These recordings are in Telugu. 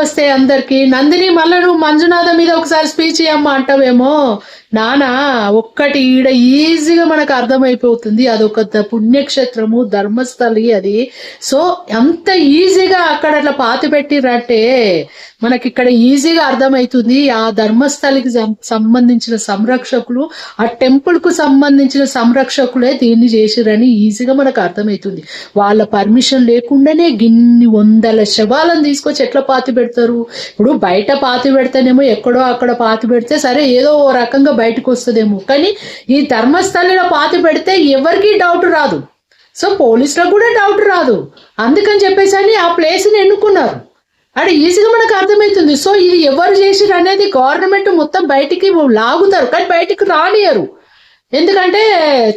వస్తే అందరికీ నందిని మళ్ళా నువ్వు మంజునాథ మీద ఒకసారి స్పీచ్ ఇవ్వమ్మా అంటావేమో. నానా ఒక్కటి ఈడ ఈజీగా మనకు అర్థమైపోతుంది. అదొక ద- పుణ్యక్షేత్రము ధర్మస్థలి అది. సో అంత ఈజీగా అక్కడ అట్లా పాతి పెట్టిరంటే మనకి ఇక్కడ ఈజీగా అర్థమవుతుంది ఆ ధర్మస్థలికి సం- సంబంధించిన సంరక్షకులు ఆ టెంపుల్కు సంబంధించిన సంరక్షకులే దీన్ని చేసిరని ఈజీగా మనకు అర్థమవుతుంది వాళ్ళ పర్మిషన్ లేకుండానే గిన్ని వందల శవాలను తీసుకొచ్చి ఎట్లా పాతి పెడతారు? ఇప్పుడు బయట పాతి పెడితేనేమో ఎక్కడో అక్కడ పాతి పెడితే సరే ఏదో ఓ రకంగా బయటకు వస్తుందేమో కానీ ఈ ధర్మస్థలిలో పాతి పెడితే ఎవరికీ డౌట్ రాదు. సో పోలీసులకు కూడా డౌట్ రాదు. అందుకని చెప్పేసి అని ఆ ప్లేస్ని ఎన్నుకున్నారు. అంటే ఈజీగా మనకు అర్థమవుతుంది. సో ఇది ఎవరు చేసిరు అనేది గవర్నమెంట్ మొత్తం బయటికి లాగుతారు. కానీ బయటికి రానియరు. ఎందుకంటే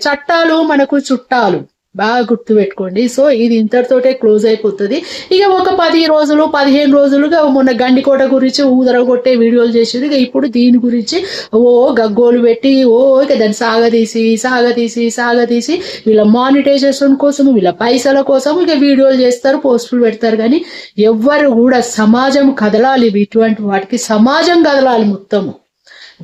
చట్టాలు మనకు చుట్టాలు. బాగా గుర్తుపెట్టుకోండి. సో ఇది ఇంతటితోటే క్లోజ్ అయిపోతుంది. ఇక ఒక పది రోజులు పదిహేను రోజులుగా మొన్న గండికోట గురించి ఊదర కొట్టే వీడియోలు చేసేది ఇక ఇప్పుడు దీని గురించి ఓ గగ్గోలు పెట్టి ఓ ఇక దాన్ని సాగదీసి సాగదీసి సాగదీసి వీళ్ళ మానిటైజేషన్ కోసం వీళ్ళ పైసల కోసం ఇక వీడియోలు చేస్తారు పోస్టులు పెడతారు. కానీ ఎవ్వరు కూడా సమాజం కదలాలి. ఇటువంటి వాటికి సమాజం కదలాలి మొత్తము.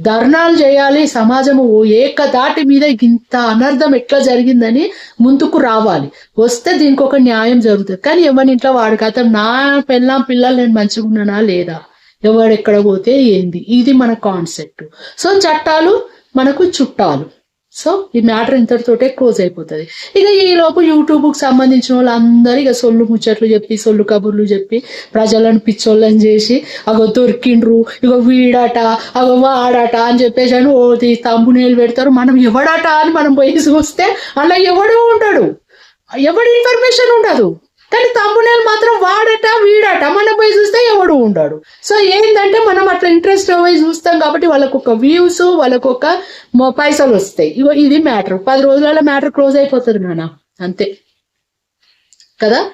ధర్నాలు చేయాలి సమాజము ఓ ఏకదాటి మీద ఇంత అనర్థం ఎట్లా జరిగిందని ముందుకు రావాలి. వస్తే దీనికి ఒక న్యాయం జరుగుతుంది. కానీ ఎవరి ఇంట్లో వాడికి అతను నా పెళ్ళాం పిల్లలు నేను మంచిగా ఉన్నానా లేదా? ఎవడు ఎక్కడ పోతే ఏంది? ఇది మన కాన్సెప్ట్ సో చట్టాలు మనకు చుట్టాలు. సో ఈ మ్యాటర్ ఇంతటితోటే క్లోజ్ అయిపోతుంది. ఇక ఈ లోపు యూట్యూబ్కి సంబంధించిన వాళ్ళందరూ ఇక సొల్లు ముచ్చట్లు చెప్పి సొల్లు కబుర్లు చెప్పి ప్రజలను పిచ్చోళ్ళని చేసి అగో దొరికిండ్రు ఇగో వీడట అగో వాడట అని చెప్పేసి అని ఓ తంబు నీళ్ళు పెడతారు. మనం ఎవడట అని మనం పోయి చూస్తే అలా ఎవడు ఉంటాడు ఎవడి ఇన్ఫర్మేషన్ ఉండదు. కానీ తమ్మునేలు మాత్రం వాడట వీడట. మనం పోయి చూస్తే ఎవడు ఉండడు. సో ఏంటంటే మనం అట్లా ఇంట్రెస్ట్ పోయి చూస్తాం కాబట్టి వాళ్ళకు ఒక వ్యూస్ వాళ్ళకు ఒక పైసలు వస్తాయి. ఇగో ఇది మ్యాటర్ పది రోజులలో మ్యాటర్ క్లోజ్ అయిపోతుంది నాన్న. అంతే. కదా?